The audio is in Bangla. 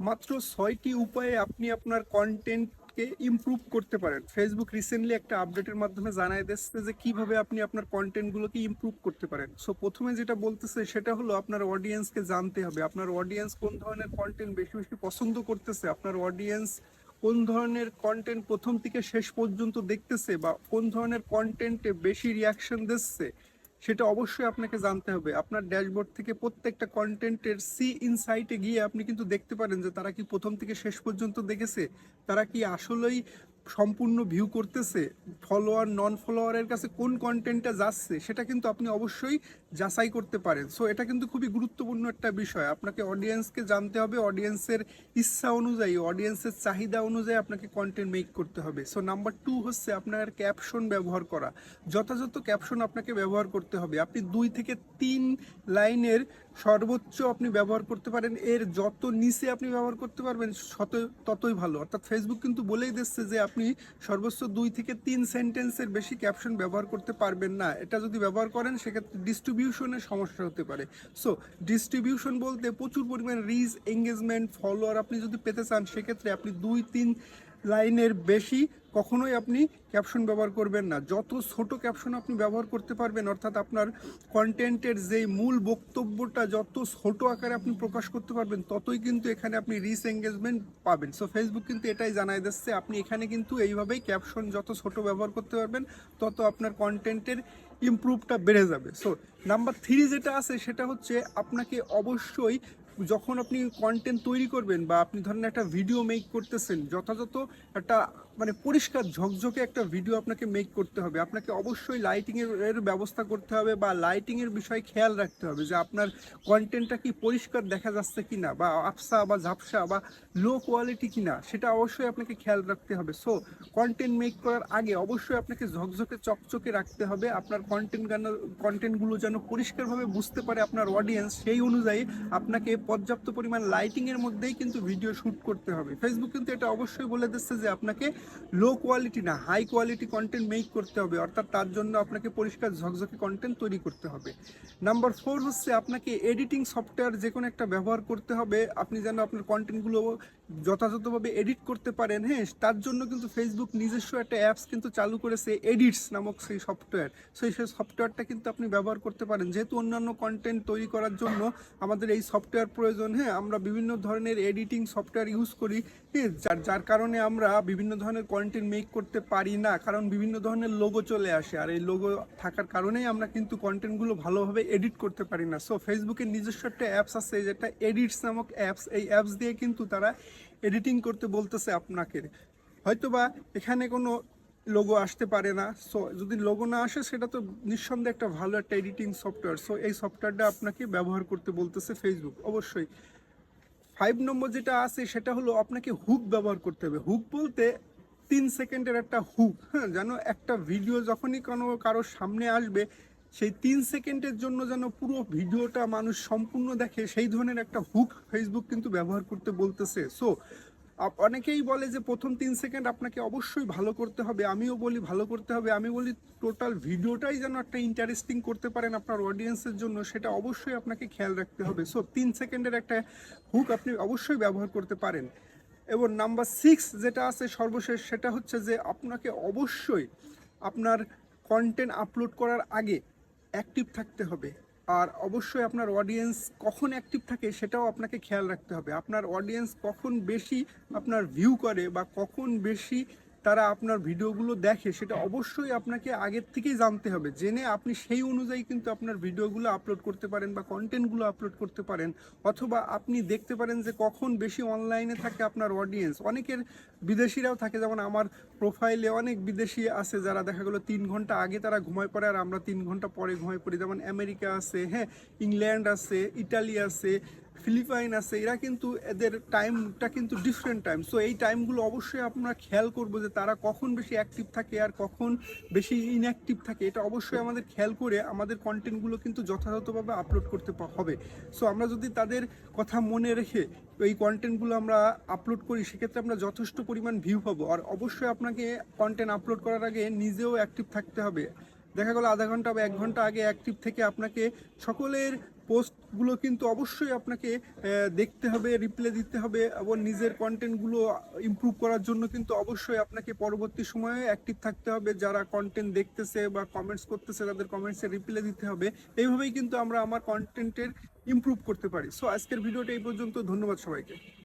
মাত্র ছয়টি উপায়ে আপনি আপনার কন্টেন্টকে ইমপ্রুভ করতে পারেন। ফেসবুক রিসেন্টলি একটা আপডেটের মাধ্যমে জানাই দিচ্ছে যে কীভাবে আপনি আপনার কন্টেন্টগুলোকে ইমপ্রুভ করতে পারেন। সো প্রথমে যেটা বলতেছে সেটা হলো আপনার অডিয়েন্সকে জানতে হবে। আপনার অডিয়েন্স কোন ধরনের কন্টেন্ট বেশি বেশি পছন্দ করতেছে? আপনার অডিয়েন্স কোন ধরনের কন্টেন্ট প্রথম থেকে শেষ পর্যন্ত দেখতেছে? বা কোন ধরনের কন্টেন্টে বেশি রিয়াকশন দিচ্ছে? সেটা অবশ্যই আপনাকে জানতে হবে। আপনার ড্যাশবোর্ড থেকে প্রত্যেকটা কন্টেন্টের সি ইনসাইটে গিয়ে আপনি কিন্তু দেখতে পারেন যে তারা কি প্রথম থেকে শেষ পর্যন্ত দেখেছে, তারা কি আসলেই সম্পূর্ণ ভিউ করতেছে ফলোয়ার নন ফলোয়ারের কাছে কোন কন্টেন্টটা যাচ্ছে, সেটা কিন্তু আপনি অবশ্যই যাচাই করতে পারেন। সো এটা কিন্তু খুবই গুরুত্বপূর্ণ একটা বিষয়। আপনাকে অডিয়েন্সকে জানতে হবে অডিয়েন্সের ইচ্ছা অনুযায়ী অডিয়েন্সের চাহিদা অনুযায়ী আপনাকে কন্টেন্ট মেক করতে হবে। সো নাম্বার টু হচ্ছে আপনার ক্যাপশন ব্যবহার করা। যথাযথ ক্যাপশন আপনাকে ব্যবহার করতে হবে। আপনি দুই থেকে তিন লাইনের সর্বোচ্চ আপনি ব্যবহার করতে পারেন, এর যত নিচে আপনি ব্যবহার করতে পারবেন, শত, ততই ভালো। অর্থাৎ ফেসবুক কিন্তু বলেই দিচ্ছে যে আপনি সর্বোচ্চ দুই থেকে তিন সেন্টেন্সের বেশি ক্যাপশন ব্যবহার করতে পারবেন না। এটা যদি ব্যবহার করেন, সেক্ষেত্রে ডিস্ট্রিবিউশনের সমস্যা হতে পারে। সো ডিস্ট্রিবিউশন বলতে প্রচুর পরিমাণ রিচ এঙ্গেজমেন্ট ফলোয়ার আপনি যদি পেতে চান, সেক্ষেত্রে আপনি দুই, তিন লাইনের বেশি কখনোই আপনি ক্যাপশন ব্যবহার করবেন না। যত ছোট ক্যাপশন আপনি ব্যবহার করতে পারবেন, অর্থাৎ আপনার কন্টেন্টের যেই মূল বক্তব্যটা যত ছোট আকারে আপনি প্রকাশ করতে পারবেন, ততই কিন্তু এখানে আপনি রিচ এঙ্গেজমেন্ট পাবেন। সো ফেসবুক কিন্তু এটাই জানাই দিচ্ছে, আপনি এখানে কিন্তু এইভাবেই ক্যাপশন যত ছোট ব্যবহার করতে পারবেন, তত আপনার কন্টেন্টের ইমপ্রুভটা বেড়ে যাবে। সো নাম্বার থ্রি যেটা আছে, সেটা হচ্ছে আপনাকে অবশ্যই যখন আপনি কন্টেন্ট তৈরি করবেন বা আপনি ধরেন একটা ভিডিও মেক করতেছেন, যথাযথ একটা মানে পরিষ্কার ঝকঝকে একটা ভিডিও আপনাকে মেক করতে হবে। আপনাকে অবশ্যই লাইটিংয়ের এর ব্যবস্থা করতে হবে বা লাইটিংয়ের বিষয়ে খেয়াল রাখতে হবে যে আপনার কন্টেন্টটা কি পরিষ্কার দেখা যাচ্ছে কি না বা আফসা বা ঝাপসা বা লো কোয়ালিটি কি না সেটা অবশ্যই আপনাকে খেয়াল রাখতে হবে। সো কন্টেন্ট মেক করার আগে অবশ্যই আপনাকে ঝকঝকে, চকচকে রাখতে হবে। আপনার কন্টেন্ট যেন কন্টেন্টগুলো যেন পরিষ্কারভাবে বুঝতে পারে আপনার অডিয়েন্স সেই অনুযায়ী আপনাকে পর্যাপ্ত পরিমাণ লাইটিংয়ের মধ্যেই কিন্তু ভিডিও শ্যুট করতে হবে। ফেসবুক কিন্তু এটা অবশ্যই বলে দিচ্ছে যে আপনাকে লো কোয়ালিটি না হাই কোয়ালিটি কন্টেন্ট মেক করতে হবে। অর্থাৎ তার জন্য আপনাকে পরিষ্কার ঝকঝকে কন্টেন্ট তৈরি করতে হবে। নাম্বার ফোর হচ্ছে আপনাকে এডিটিং সফটওয়্যার যে কোনো একটা ব্যবহার করতে হবে। আপনি যেন আপনার কন্টেন্টগুলো যথাযথভাবে এডিট করতে পারেন হ্যাঁ? তার জন্য কিন্তু ফেসবুক নিজস্ব একটা অ্যাপস কিন্তু চালু করেছে এডিটস নামক সেই সফটওয়্যার সেই সেই সফটওয়্যারটা কিন্তু আপনি ব্যবহার করতে পারেন। যেহেতু অন্যান্য কন্টেন্ট তৈরি করার জন্য আমাদের এই সফটওয়্যার প্রয়োজন হ্যাঁ আমরা বিভিন্ন ধরনের এডিটিং সফটওয়্যার ইউজ করি হ্যাঁ যার যার কারণে আমরা বিভিন্ন ধরনের কন্টেন্ট মেক করতে পারি না, কারণ বিভিন্ন ধরনের লোগো চলে আসে, আর এই লোগো থাকার কারণেই আমরা কিন্তু কন্টেন্টগুলো ভালোভাবে এডিট করতে পারি না। সো ফেসবুকের নিজস্ব একটা অ্যাপস আছে, যেটা এডিটস নামক অ্যাপস এই অ্যাপস দিয়ে কিন্তু তারা এডিটিং করতে বলতেছে আপনাকে। হয়তোবা এখানে কোনো লোগো আসতে পারে না। সো যদি লোগো না আসে, সেটা তো নিঃসন্দেহে একটা ভালো একটা এডিটিং সফটওয়্যার সো এই সফটওয়্যারটা আপনাকে ব্যবহার করতে বলতেছে ফেসবুক অবশ্যই। ফাইভ নম্বর যেটা আছে, সেটা হলো আপনাকে হুক ব্যবহার করতে হবে। হুক বলতে তিন সেকেন্ডের একটা হুক হ্যাঁ যেন একটা ভিডিও যখনই কোনো কারোর সামনে আসবে, সেই তিন সেকেন্ডের জন্য যেন পুরো ভিডিওটা মানুষ সম্পূর্ণ দেখে, সেই ধরনের একটা হুক ফেসবুক কিন্তু ব্যবহার করতে বলতেছে। সো অনেকেই বলে যে প্রথম তিন সেকেন্ড আপনাকে অবশ্যই ভালো করতে হবে, আমিও বলি ভালো করতে হবে, আমি বলি টোটাল ভিডিওটাই যেন একটা ইন্টারেস্টিং করতে পারেন আপনার অডিয়েন্সের জন্য, সেটা অবশ্যই আপনাকে খেয়াল রাখতে হবে। সো তিন সেকেন্ডের একটা হুক আপনি অবশ্যই ব্যবহার করতে পারেন। এবং নাম্বার সিক্স যেটা আছে সর্বশেষ, সেটা হচ্ছে যে আপনাকে অবশ্যই আপনার কন্টেন্ট আপলোড করার আগে অ্যাক্টিভ থাকতে হবে। আর অবশ্যই আপনার অডিয়েন্স কখন অ্যাক্টিভ থাকে সেটাও আপনাকে খেয়াল রাখতে হবে। আপনার অডিয়েন্স কখন বেশি আপনার ভিউ করে বা কখন বেশি তারা আপনার ভিডিওগুলো দেখে, সেটা অবশ্যই আপনাকে আগের থেকেই জানতে হবে। জেনে আপনি সেই অনুযায়ী কিন্তু আপনার ভিডিওগুলো আপলোড করতে পারেন বা কন্টেন্টগুলো আপলোড করতে পারেন, অথবা আপনি দেখতে পারেন যে কখন বেশি অনলাইনে থাকে আপনার অডিয়েন্স অনেকের বিদেশিরাও থাকে, যেমন আমার প্রোফাইলে অনেক বিদেশি আছে যারা দেখা গেলো তিন ঘণ্টা আগে তারা ঘুমায় পড়ে আর আমরা তিন ঘণ্টা পরে ঘুমায় পড়ি। যেমন আমেরিকা আছে হ্যাঁ ইংল্যান্ড আছে, ইটালি আছে ফিলিপাইন আছে, এরা কিন্তু এদের টাইমটা কিন্তু ডিফারেন্ট টাইম সো এই টাইমগুলো অবশ্যই আমরা খেয়াল করব যে তারা কখন বেশি অ্যাক্টিভ থাকে আর কখন বেশি ইনঅ্যাক্টিভ থাকে। এটা অবশ্যই আমাদের খেয়াল করে আমাদের কন্টেন্টগুলো কিন্তু যথাযথভাবে আপলোড করতে হবে। সো আমরা যদি তাদের কথা মনে রেখে এই কন্টেন্টগুলো আমরা আপলোড করি, সেক্ষেত্রে আমরা যথেষ্ট পরিমাণ ভিউ পাবো। আর অবশ্যই আপনাকে কন্টেন্ট আপলোড করার আগে নিজেও অ্যাক্টিভ থাকতে হবে। দেখা গেলো আধা ঘণ্টা বা এক ঘণ্টা আগে অ্যাক্টিভ থেকে আপনাকে সকলের পোস্টগুলো কিন্তু অবশ্যই আপনাকে দেখতে হবে রিপ্লাই দিতে হবে এবং নিজের কন্টেন্টগুলো ইম্প্রুভ করার জন্য কিন্তু অবশ্যই আপনাকে পরবর্তী সময়ে অ্যাক্টিভ থাকতে হবে। যারা কন্টেন্ট দেখতেছে বা কমেন্টস করতেছে, তাদের কমেন্টসে রিপ্লাই দিতে হবে। এইভাবেই কিন্তু আমরা আমার কন্টেন্টের ইম্প্রুভ করতে পারি। সো আজকের ভিডিওটা এই পর্যন্ত। ধন্যবাদ সবাইকে।